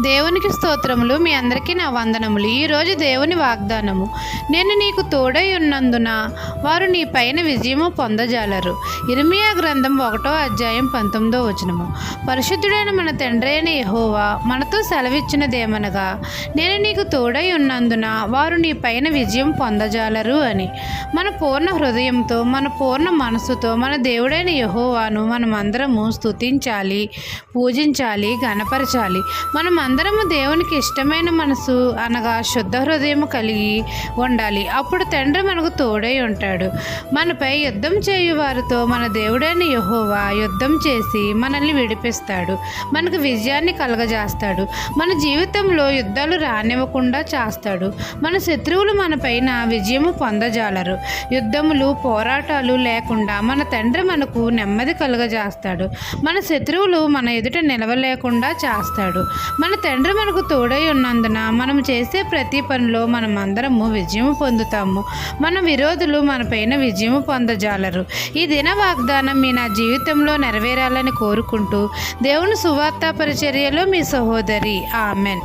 దేవునికి స్తోత్రములు మీ అందరికీ నా వందనములు. ఈరోజు దేవుని వాగ్దానము. నేను నీకు తోడై ఉన్నందున వారు నీ పైన విజయము పొందజాలరు. ఇర్మియా గ్రంథం ఒకటో అధ్యాయం పంతొమ్మిదో వచనము. పరిశుద్ధుడైన మన తండ్రి అయిన యహోవా మనతో సెలవిచ్చినదేమనగా నేను నీకు తోడై ఉన్నందున వారు నీ పైన విజయం పొందజాలరు అని. మన పూర్ణ హృదయంతో మన పూర్ణ మనసుతో మన దేవుడైన యహోవాను మనమందరము స్తుతించాలి పూజించాలి గణపరచాలి మనం అందరము దేవునికి ఇష్టమైన మనసు అనగా శుద్ధ హృదయం కలిగి ఉండాలి. అప్పుడు తండ్రి మనకు తోడై ఉంటాడు. మనపై యుద్ధం చేయు వారితో మన దేవుడైన యహోవా యుద్ధం చేసి మనల్ని విడిపిస్తాడు. మనకు విజయాన్ని కలగజేస్తాడు. మన జీవితంలో యుద్ధాలు రానివ్వకుండా చేస్తాడు. మన శత్రువులు మనపైన విజయము పొందజాలరు. యుద్ధములు పోరాటాలు లేకుండా మన తండ్రి మనకు నెమ్మది కలుగజేస్తాడు. మన శత్రువులు మన ఎదుట నిలవలేకుండా చేస్తాడు. మన తండ్రి మనకు తోడై ఉన్నందున మనం చేసే ప్రతి పనిలో మనం అందరము విజయం పొందుతాము. మన విరోధులు మనపైన విజయం పొందజాలరు. ఈ దిన వాగ్దానం మీ నా జీవితంలో నెరవేరాలని కోరుకుంటూ దేవుని సువార్త పరిచర్యలో మీ సహోదరి. ఆమెన్.